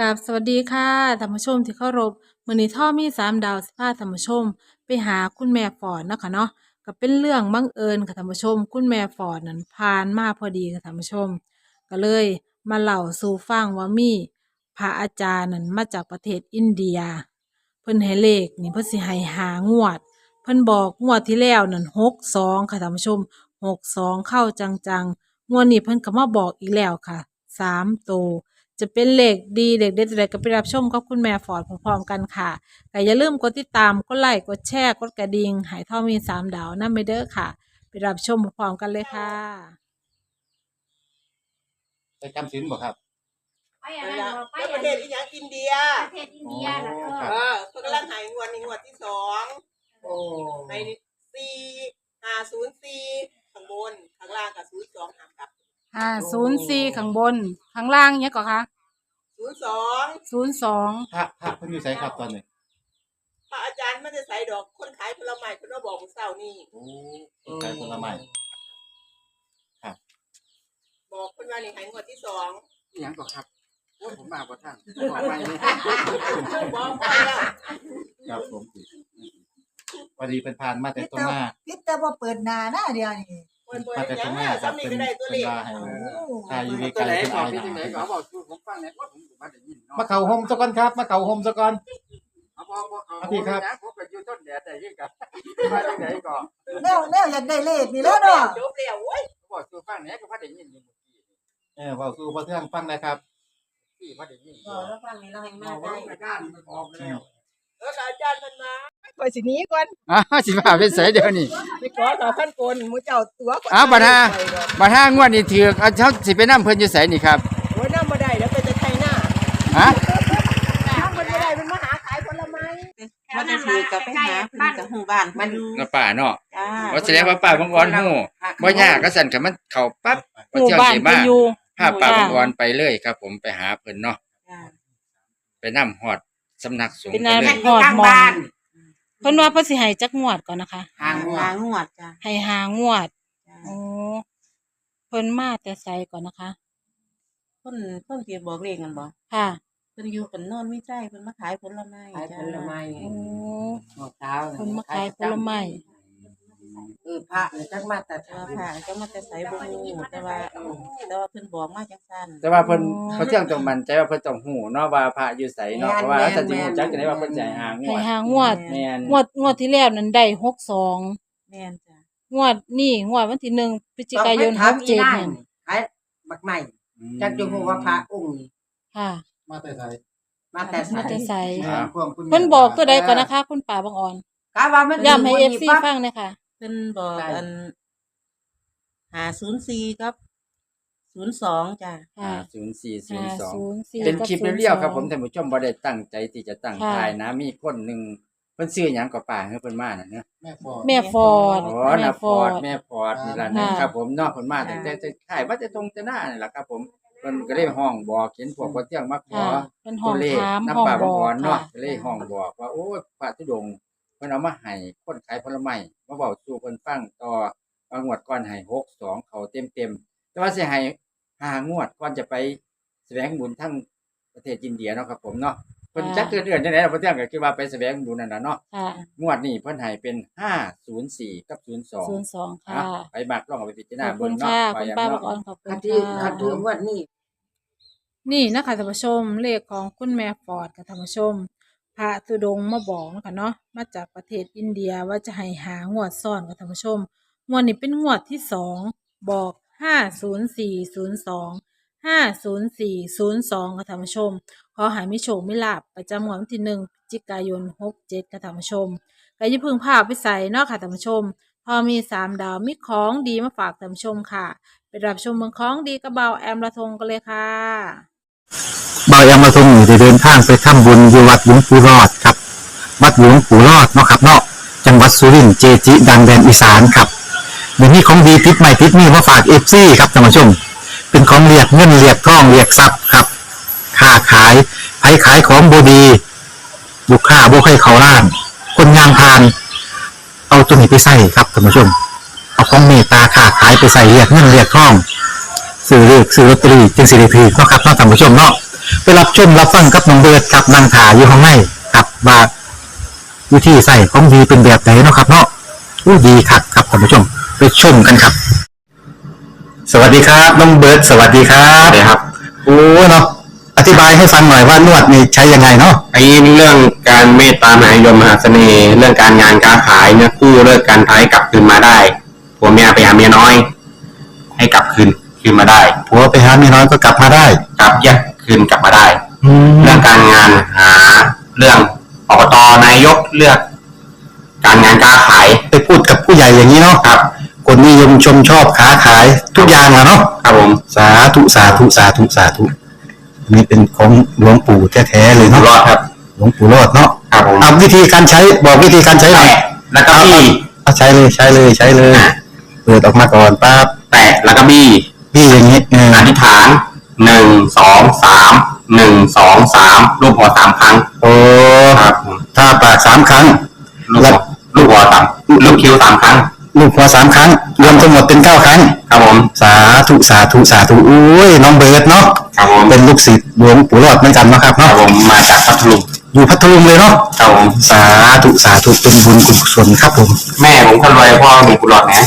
กับสวัสดีค่ะท่านผู้ชมที่เคารพมือนี้ท่อมีสามดาวสิพาท่านผู้ชม ไปหาคุณแม่ฟอดนะคะเนาะก็เป็นเรื่องบังเอิญค่ะท่านผู้ชม คุณแม่ฟอดนั้นผ่านมาพอดีค่ะท่านผู้ชม ก็เลยมาเล่าสู่ฟังว่ามีพระอาจารย์นั้นมาจากประเทศอินเดีย เพิ่นให้เลขนี่เพิ่นสิให้หางวด เพิ่นบอกงวดที่แล้วนั่นหกสองค่ะท่านผู้ชมหกสองเข้าจังๆงวดนี้เพิ่นก็มาบอกอีกแล้วค่ะสามตัว จะเป็นเลขดีเลขเด็ดอะไรก็ไปรับชมกับคุณแม่ฟอร์ดพร้อมๆกันค่ะแต่อย่าลืมกดติดตามกดไลค์กดแชร์กดกระดิ่งใหายท่อมีสามดาวนั่นไปเด้อค่ะ ไปรับชมพร้อมๆกันเลยค่ะไปจำศีลบ่ครับ ไปอันนั่นนั้นล่ะบ่ไปแล้วปอัระนเทศนี้อีหยังอินเดียประเทศอินเดียน่ะเอครัอบเออเพิ่นกำลังหายงวดนี้งวดที่สองโอ้ในสี่ห้าศูนย์สี่ข้างบนข้างล่างกับศูนย์สองหามกับ ห้าศูนย์สี่ข้างบน ข้างล่างเนี้ยก่อนคะศูนย์สองศูนย์สองพระพระเพิ่นอยู่ไสครับตอนนี้พระอาจารย์ไม่ได้ใส่ดอก คนขายผลไม้เพิ่นมาบอกเมื่อเช้านี่ โอ้ขายผลไม้บอกเพิ่นว่านี่หายงวดที่สองอหยังก็ครับโอ้ยผมมาบ่ท่านบอกไปเลยบอกพอแล้วครับผมพอดีเป็นผ่านมาแต่ต้นหน้า พิษแต่ว่าเปิดหนาหน้าเดียวนี่ เพิ่นเปิดมาแต่หยัต้งนหอะน้าครับซ้ำนี่เป็นก็ได้ตัวเป็เลนขว่าให้ทายอยู่ในตัวไกลไหนเป็นสออาบยที่จังไหนนะก็บอกชูผมฟังเนี่ยว่าผมมาได้ยินเนาะมาเข้าห่มซะก่อนครับ มาเข้าห่มซะก่อน เอาบอกบอกเอาอะพี่ครับ นะผมก็อยู่ต้นแดดได้ยังกันมาจังไหนก็แนวแนวอยากได้เลขนี่แล้วเนาะจบแล้วโว้ยบอกชูฟังเนี่ยก็พอได้ยินอยู่เมื่อกี้เออเว้าสู่พ่อเทืองฟังนะครับพี่พอได้ยินแล้วฟังนี้เราให้มาเอาได้ไว้ด้านมันออกแล้วเอออาจารย์มันมา ไปสิหนี้ก่อนอ่าสิมาเป็นสายเดียวนี่ไปขอต่อขั้นกลหมูเจ้าตัวก่นอ้าวบัดฮะมาห้างวดนี่ถือกเอาเช้าสิไปนำเพิ่นอยู่ไสนี่ครับ โอ้ยน้ำมาได้แล้วไปจะไทยหน้าฮะ น้ำมันไม่ได้มันมาหาขายผลไม้มันจะถือกับไปหาเพิ่นกับหมู่บ้านมันอยู่น้าป่าเนาะจ้าว่าแสดงว่าป้าบางอ่อนฮู้บ่ยากก็สั่นกับมันเข้าปั๊บหมู่บ้านสิเพิ่นอยู่พาป้าบางอ่อนไปเลยครับ ผมไปหาเพิ่นเนาะจ้าไปนํฮอดสำนักสงฆ์เป็นไปนายเลแม่ยหอดมอง เพิ่นว่าเพิ่นสิให้จักงวดก่อนนะคะ หางหางวดจ้าให้หางวดจ้าโอ้เพิ่นมาแต่ไสก่อนนะคะ เพิ่นเพิ่นสิบอกเลขกันบ่ค่ะเพิ่นอยู่กันโนอนไม่ใช่เพิ่นมาขายผลไม้จ้าโอ้มะพร้าวเพิ่นมาขายผลไม้ เออพระเนี่ยจักมาแต่แต่ว่าพระจังมาแต่ไสบ่ฮู้แต่ว่าแต่ว่าเพิ่นบอกมาจังซั่น แต่ว่าเพิ่นเขาเที่ยงตรงมันใจว่าเพิ่นต้องหูเนาะว่าพระอยู่ไสเนาะเพราะว่าถ้าสิฮู้จักจะได้ว่าเพิ่นสิให้หางให้วดหางวด แม่นงวดงวดที่แล้วนั้นได้หกสองแม่นจ้างวดนี่งวดวันที่หนึ่งพฤศจิกายนหกเจ็ดเนี่เนี่ยขายบักใหม่จักอยู่หัวพระองค์นี่ค่ะ มาแต่ไสมาแต่ไสมาแต่ไสครับความคุณแม่เพิ่นบอกตัวใดก่อนนะคะ คุณป่าบางอ่อนกะว่ามันย้ำให้ดีเอกฟว่าซีนี่ปั๊บฟังเลยค่ะ เพิ่นบอกอัน504กับ02จ้าค่ะศูนย์สี่ศูห้านย์สองศูนย์สี่เป็นคลิปเรียวๆครับผมแต่ท่านผู้ชมบ่ได้ตั้งใจที่จะตั้งค่ะทายนะ มีคนหนึงเพิ่นชื่อหยังก็ป่าให้เพิ่นมาน่ะเนาะแม่ฟอร์ดแม่ฟอร์ด อ๋อน่ะฟอร์ดแม่ฟอร์ดนี่ล่ะค่ะนะครับผมเนาะเพิ่นมาตั้งแต่แต่ถ่ายว่าจะตรงจะหน้านี่ล่ะครับ ผมเพิ่นก็เลยห้องบอกเห็นพวกบ่เที่ยงมาขอค่ะเป็นห้ตัอวงเลขถามน้ำห้องปลาบบางอกอ่อนเนาะค่ะ ก็เลยห้องบอกว่าโอ้ยพระธุดงค์ เพิ่นเอามาให้คนขายผลไม้มาเว้าสู่เพิ่นฟังต่อว่างวดก่อนให้62เขาเต็มๆแต่ว่าสิให้ห้างวดก่อนจะไปแสวงบุญทั้งประเทศอินเดียเนาะครับผมเนาะเพิ่นจักเดือนๆจังได๋ล่ะเพิ่นเที่ยงก็คิดว่าไปแสวงบุญนั่นน่ะเนาะค่ะงวดนี้เพิ่นให้เป็น 504 กับ 02ศูนย์สองค่ะอะ ไปมักลองเอาไปพิจารขณาอบคุเบิ่งณเนาะค่ะว่าคุณอย่างป้าบาเนาะงอ่อนขอบคุณคันที่คันถือค่ะงวดนี้นี่นะคะท่านผู้ชมเลขของคุณแม่ฟอร์ดค่ะท่านผู้ชม พระธุดงค์มาบอกเนาะคะเนาะมาจากประเทศอินเดียว่าจะให้หางวดซ่อนค่ะท่านผู้ชมงวดนี้เป็นงวดที่สองบอกห้าศูนย์สี่ศูนย์สองห้าศูนย์สี่ศูนย์สองค่ะท่านผู้ชม ขอใหายมิโชคมิลาบประจำงวดวันที่หนึ่งพฤศจิกายนหกเจ็ดค่ะท่านผู้ชมก็อย่าเพึ่งพาพไปใส่เนาะค่ะท่านผู้ชม พอมีสามดาวมีของดีมาฝากท่านผู้ชมค่ะ ไปรับชมเมืองของดีกระเบาแอมละทงกันเลยค่ะ บายามาทรงอยู่ได้เดินทางไปทำบุญที่วัดหลวงปู่รอดครับ วัดหลวงปู่รอดเนาะครับเนาะจังหวัดสุรินทร์เจจิ ดังแดนอีสานครับเดี๋ยวนี้ของดีติดใหม่ติดนี่มาฝากเอฟซีครับท่านผู้ชม เป็นของเรียกเงินเรียกทองเรียกทรัพย์ครับค้าขายไผขายของบดีลูกค้าบ่ใครเขาล้าน คนงานพาน เอาตัวนี้ไปใส่ครับท่านผู้ชม เอาของเมตตาค้าขายไปใส่เรียกเงินเรียกทอง ซื้อเลขซื้อลอตเตอรี่จึงสิริพีกเนาะครับเนาะท่านผู้ชมเนาะไปไปรับชมรับฟังกับน้องเบิร์ดกับนางถาอยู่ข้างในกับว่าวิธีใส่ของดีเป็นแบบไหนเนาะครับเนาะอู้ดีคักครับท่านผู้ชมไปชมกันครับ สวัสดีครับน้องเบิร์ดสวัสดีครับสวัสดีครับโอ้เนาะอธิบายให้ฟังหน่อยว่านวดนี่ใช้ยังไงเนาะไอ้เรื่องการเมตตามหานิยมมหาเสน่ห์เรื่องการงานการขายเนี่ยคู่เลิกการท้ายกลับคืนมาได้ผัวเมียไปหาเมียน้อย ให้กลับคืน คืนมาได้ผัวไปหาเมียน้อยก็กลับมาได้ กลับแยกคืนกลับมาได้แล้เรื่วองการงานหาเรื่องอบตนายกเลือก การงานการขายไปพูดกับผู้ใหญ่อย่างนี้เนาะครับ คนนิยมชมชอบค้าขายทุกอย่างอะเนาะครับผมสาธุสาธุสาธุสาธุอันนี้เป็นของหลวงปู่แท้ๆเลยอยู่เนาะรอดครับหลวงปู่รอดเนาะครับผมเอาวิธีการใช้บอกวิธีการใช้หน่อย แตะแล้วก็บี้เอาใช้เลยใช้เลยใช้เลย เปิดออกมาก่อนปั๊บแตะแล้วก็บี้ พี่อย่างนี้เอออธิษฐานหนึ่งสองสามหนึ่งสองสามรูปหัวสามครั้งโอ้ครับผมถ้าปากสามครั้งลูกหัวลูกหัวสามลูกคิ้วสามครั้งลูกหัวสามครั้ง รวมทั้งหมดเป็นเก้าครั้ง ครับผมสาธุสาธุสาธุอุ้ยน้องเบิร์ดเนาะครับผมเป็นลูกศิษย์หลวงปู่รอดเหมือนกันเนาะครับครับเนาะผมมาจากพัทลุงอยู่พัทลุงเลยเนาะครับผมสาธุสาธุเป็นบุญกุศลครับผมแม่ผมคนรวยพ่อมีกุหลาบนะ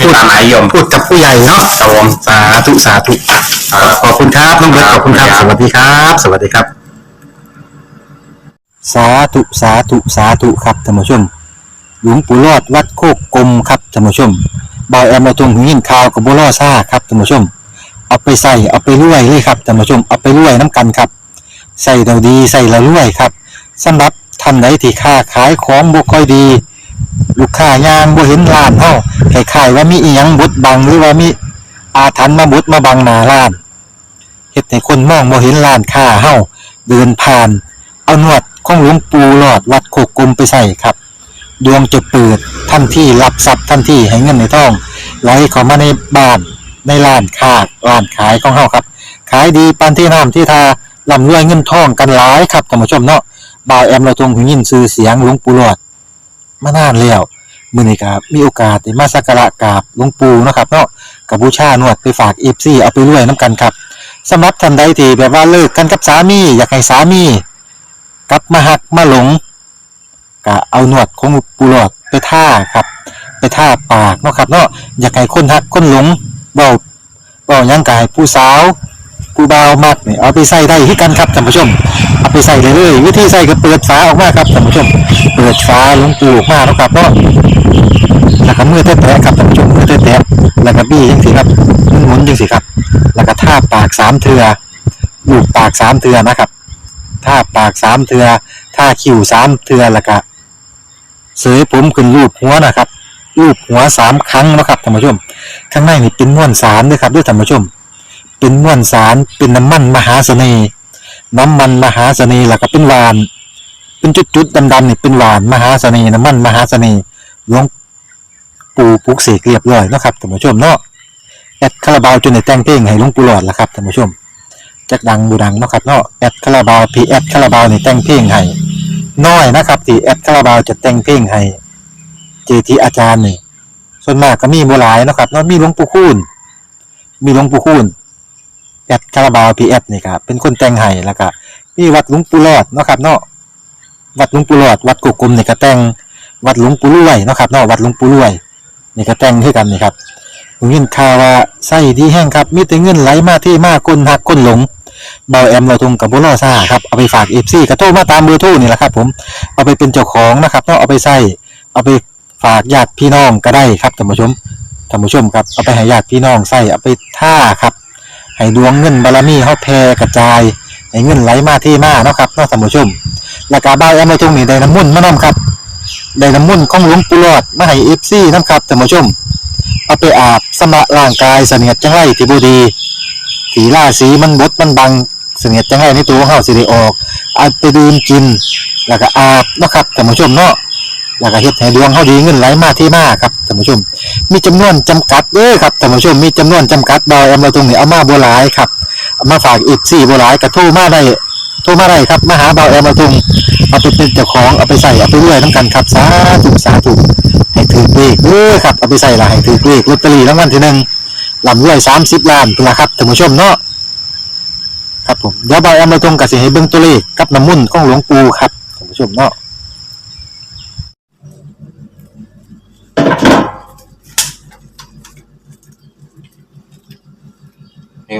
เถอะไม่ตามหมายยมพูดกับผู้ใหญ่เนาะครับผมสาธุสาธุครับขอบคุณครับน้องเบิร์ตขอบคุณครับสวัสดีครับ สวัสดีครับ สาธุสาธุสาธุครับท่านผู้ชม หลวงปู่รอดวัดโคกกลมครับท่านผู้ชมบอยแอมมาตรงหินข่าวกับบัวล่อซ่าครับท่านผู้ชม เอาไปใส่เอาไปรวยเลยครับท่านผู้ชมเอาไปรวยน้ำกันครับใส่เราดีใส่เรารวยครับสำหรับท่านใดที่ค้าขายของบ่ค่อยดี ลูกค้ายางบ่เห็นร้านเฮาคล้ายๆว่ามีอีหยังบดบังหรือว่ามีอาถรรพ์มาบดมาบังหน้าร้านเฮ็ดให้คนมองบ่เห็นร้านค้าเฮาเดินผ่าน เอานวดของหลวงปู่หลอดวัดโคกกลมไปใส่ครับ ดวงจะเปิดทันที่รับทรัพย์ทันที่ให้เงินในท้องไหลเข้ามาในบ้านในร้านค้าร้านขายของเฮาครับ ขายดีปานที่น้ำที่ทาร่ำรวยเงินทองกันหลายครับท่านผู้ชมเนาะบ่าวแอมเราทรงหูยินชื่อเสียงหลวงปู่หลอด มานานแล้วมื้อนี้ก็มีโอกาสได้มาสักการะกราบหลวงปู่เนาะครับเนาะกับบูชานวดไปฝาก FC เอาไปรวยนํกันครับสำหรับท่านใดที่แบบว่าเลิกกันกับสามีอยากให้สามีกลับมาหักมาหลงก็เอาหนวดของปูหลอดไปท่าครับ ไปท่าปากเนาะครับเนาะอยากให้คนหักคนหลงเบาเบาหยังกายผู้สาวผู้เบาวมักนี่เอาไปใส่ได้ที่กันครับท่านผู้ชมเอาไปใส่เลยเลยวิธีใส่ก็เปิดฝาออกมาครับท่านผู้ชม ปิดฝาลวงปูออกมาเนะครับเนาะแล้วก็มือแตะๆครับท่านผู้ชมมือแตะๆแล้วก็บี้จังสิครับหมุนๆจังสิครับ แล้วก็ท่าปากสามเทือลูบปากสามเทือนะครับท่าปากสามเทือท่าคิ้วสามเทือแล้วก็เสยผมขึ้นรูปหัวนะครับรูปหัวสามครั้งนะครับท่านผู้ชม ข้างในนี่เป็นม้วนสารด้วยครับด้วยท่านผู้ชม เป็นม้วนสารเป็นน้ำมันมหาเสน่ห์น้ำมันมหาเสน่ห์แล้วก็เป็นหวาน เป็นจุดๆดำๆนี่เป็นหวานมหาเสน่ห์น้ำมันมหาเสน่ห์หลวงปู่ปุกเสกเรียบร้อยนะครับท่านผู้ชมเนาะแอดคาราบาวจนในแต่งเพลงให้หลวงปู่หลอดละครับท่านผู้ชมจักดังบูดังนะครับเนาะแอดคาราบาวพีแอดคาราบาวนี่แต่งเพลงให้น้อยนะครับที่แอดคาราบาวจะแต่งเพลงให้เจทีอาจารย์นี่ส่วนมากก็มีบ่หลายนะครับเนาะมีหลวงปู่คูณมีหลวงปู่คูณแอดคาราบาวพีแอดนี่ครับเป็นคนแต่งให้แล้วก็มีวัดหลวงปู่รอดนะครับเนาะ วัดหลวงปู่รอด วัดกุกกลมนี่ก็แต่งวัดหลวงปู่รวยเนาะครับเนาะวัดหลวงปู่รวยนี่ก็แต่งคือกันนี่ครับผมยินข่าวว่าไส้ดีแห้งครับมีแต่เงินไหลมาที่มาคนหักคนหลงเบาแอมเราทงกับบุรอซ่าครับเอาไปฝากเอฟซีกระโทรมาตามเบอร์โทรนี่แหละครับผมเอาไปเป็นเจ้าของนะครับเนาะเอาไปใส่เอาไปฝากญาติพี่น้องก็ได้ครับท่านผู้ชมท่านผู้ชมครับเอาไปให้ญาติพี่น้องใส่เอาไปท่าครับให้ดวงเงินบารมีเฮาแผ่กระจาย ให้เงินไหลมาที่มาเนาะครับเนาะท่านผู้ชมแล้วก็เบาแอมเราทงนี้ได้น้ำมุ่นมานํครับได้น้ำมุ่นของหลวงปู่หลอดมาให้เอฟซีนํครับท่านผู้ชมเอาไปอาบสำระร่างกายเสนียดจังไรที่บูดีสีล่าสีมันบดมันบังเสนียดจังไรในตัวของเฮาสิได้ออกเอาไปดื่มกิน แล้วก็อาบเนาะครับท่านผู้ชมเนาะ แล้วก็เฮ็ดให้ดวงเฮาดีเงินไหลมาที่มาครับท่านผู้ชม มีจำนวนจำกัดเด้อครับท่านผู้ชมมีจำนวนจำกัดดอยเอามาตรงนี้เอามาบ่หลายครับเอามาฝากอีก4บ่หลายก็โทรมาได้โทรมาได้ครับมาหาเบาแอมมาตรงเอาไปเป็นเจ้าของเอาไปใส่เอาไปรวยนํกันครับสาธุสาธุให้ถือเลขเด้อครับเอาไปใส่ละให้ถือเลขลอตเตอรี่รางวัลที่หนึ่งลำรวย30ล้านพุ่นล่ะครับท่านผู้ชมเนาะครับผมเดี๋ยวบอยเอามาตรงกับสิให้เบิ่งตัวเลขกับน้ำมุ่นของหลวงปู่ครับท่านผู้ชมเนาะ นี่คุณ